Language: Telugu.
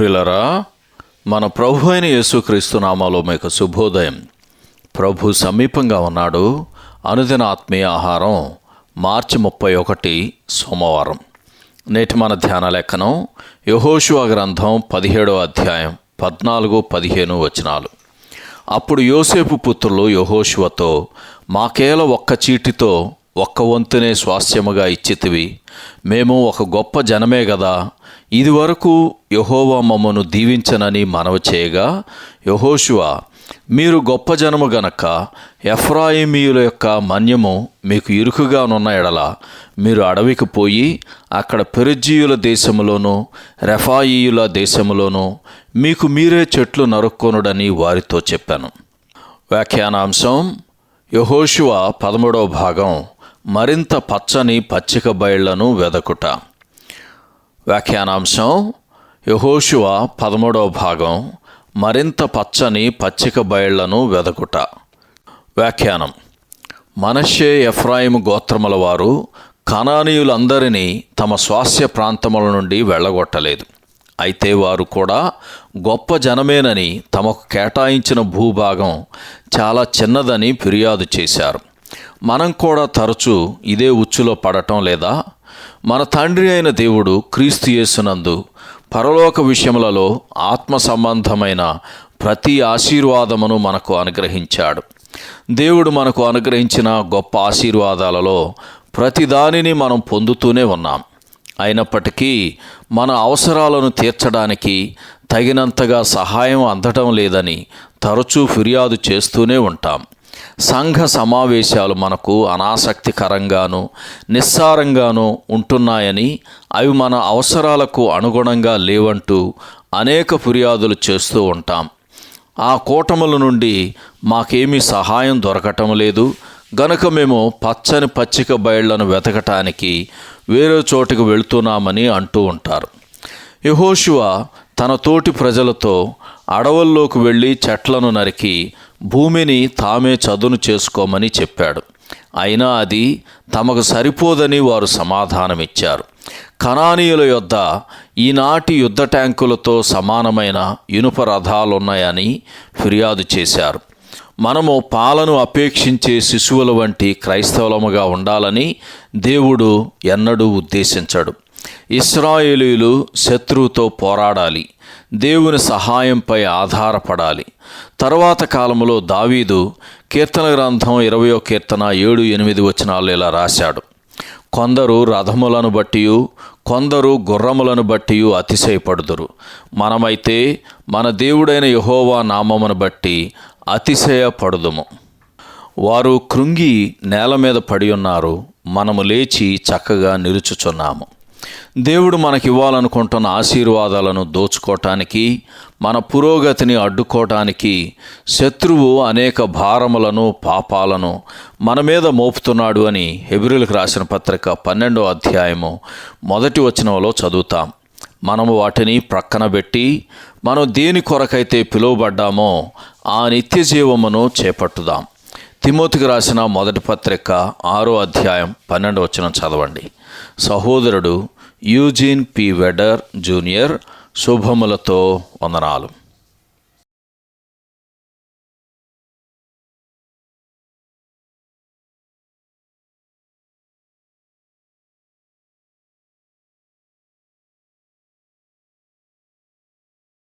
ప్రిలరా మన ప్రభు అయిన యేసుక్రీస్తు నామాలో మీకు శుభోదయం. ప్రభు సమీపంగా ఉన్నాడు. అనుదిన ఆత్మీయ ఆహారం మార్చి ముప్పై ఒకటి సోమవారం. నేటి మన ధ్యాన లేఖనం యహోషువ గ్రంథం పదిహేడో అధ్యాయం పద్నాలుగు పదిహేను వచనాలు. అప్పుడు యోసేపు పుత్రులు యహోషువతో మాకేల ఒక్క చీటితో ఒక్క వంతునే స్వాస్థ్యముగా ఇచ్చితివి? మేము ఒక గొప్ప జనమే కదా ఇదివరకు యహోవా మమ్మను దీవించనని మనవ చేయగా యహోషువ మీరు గొప్ప జనము గనక ఎఫ్రాయిమీయుల యొక్క మన్యము మీకు ఇరుకుగా ఉన్న ఎడల మీరు అడవికి పోయి అక్కడ పెరుజీయుల దేశములోను రెఫాయియుల దేశములోను మీకు మీరే చెట్లు నరుక్కొనుడని వారితో చెప్పాను. వ్యాఖ్యానాంశం యహోషువ పదమూడవ భాగం మరింత పచ్చని పచ్చిక బయళ్ళను వెదకుట. వ్యాఖ్యానాంశం యహోషువ పదమూడవ భాగం మరింత పచ్చని పచ్చిక బయళ్ళను వెదకుట. వ్యాఖ్యానం. మనషే ఎఫ్రాయిం గోత్రముల వారు కనానీయులందరినీ తమ స్వాస్య ప్రాంతముల నుండి వెళ్ళగొట్టలేదు. అయితే వారు కూడా గొప్ప జనమేనని తమకు కేటాయించిన భూభాగం చాలా చిన్నదని ఫిర్యాదు చేశారు. మనం కూడా తరచూ ఇదే ఉచ్చులో పడటం లేదా మన తండ్రి అయిన దేవుడు క్రీస్తు యేసునందు పరలోక విషయములలో ఆత్మ సంబంధమైన ప్రతి ఆశీర్వాదమును మనకు అనుగ్రహించాడు. దేవుడు మనకు అనుగ్రహించిన గొప్ప ఆశీర్వాదాలలో ప్రతిదానిని మనం పొందుతూనే ఉన్నాం. అయినప్పటికీ మన అవసరాలను తీర్చడానికి తగినంతగా సహాయం అందటం లేదని తరచూ ఫిర్యాదు చేస్తూనే ఉంటాం. సంఘ సమావేశాలు మనకు అనాసక్తికరంగాను నిస్సారంగాను ఉంటున్నాయని అవి మన అవసరాలకు అనుగుణంగా లేవంటూ అనేక ఫిర్యాదులు చేస్తూ ఉంటాం. ఆ కూటముల నుండి మాకేమీ సహాయం దొరకటం లేదు. గనుక మేము పచ్చని పచ్చిక బయళ్ళను వెతకటానికి వేరే చోటుకు వెళుతున్నామని అంటూ ఉంటారు. యహోశివ తన తోటి ప్రజలతో అడవుల్లోకి వెళ్ళి చెట్లను నరికి భూమిని తామే చదును చేసుకోమని చెప్పాడు. అయినా అది తమకు సరిపోదని వారు సమాధానమిచ్చారు. కణానీయుల యొద్ద ఈనాటి యుద్ధ ట్యాంకులతో సమానమైన ఇనుప రథాలున్నాయని ఫిర్యాదు చేశారు. మనము పాలను అపేక్షించే శిశువుల వంటి క్రైస్తవులముగా ఉండాలని దేవుడు ఎన్నడూ ఉద్దేశించడు. ఇస్రాయేలీలు శత్రువుతో పోరాడాలి. దేవుని సహాయంపై ఆధారపడాలి. తరువాత కాలంలో దావీదు కీర్తన గ్రంథం ఇరవయో కీర్తన ఏడు ఎనిమిది వచనాలు ఇలా రాశాడు. కొందరు రథములను బట్టి కొందరు గుర్రములను బట్టి అతిశయపడుదురు. మనమైతే మన దేవుడైన యహోవా నామమును బట్టి అతిశయపడుదుము. వారు కృంగి నేల మీద పడి ఉన్నారు. మనము లేచి చక్కగా నిలుచుచున్నాము. దేవుడు మనకి ఇవ్వాలనుకుంటున్న ఆశీర్వాదాలను దోచుకోవటానికి మన పురోగతిని అడ్డుకోవటానికి శత్రువు అనేక భారములను పాపాలను మన మీద మోపుతున్నాడు అని హెబ్రిల్కి రాసిన పత్రిక పన్నెండో అధ్యాయము మొదటి వచనంలో చదువుతాం. మనము వాటిని ప్రక్కన పెట్టి మనం దేని కొరకైతే పిలువబడ్డామో ఆ నిత్య జీవమును చేపట్టుదాం. తిమోతికి రాసిన మొదటి పత్రిక ఆరో అధ్యాయం పన్నెండు వచ్చిన చదవండి. సహోదరుడు యూజీన్ పి వెడర్ జూనియర్ శుభములతో వందనాలు.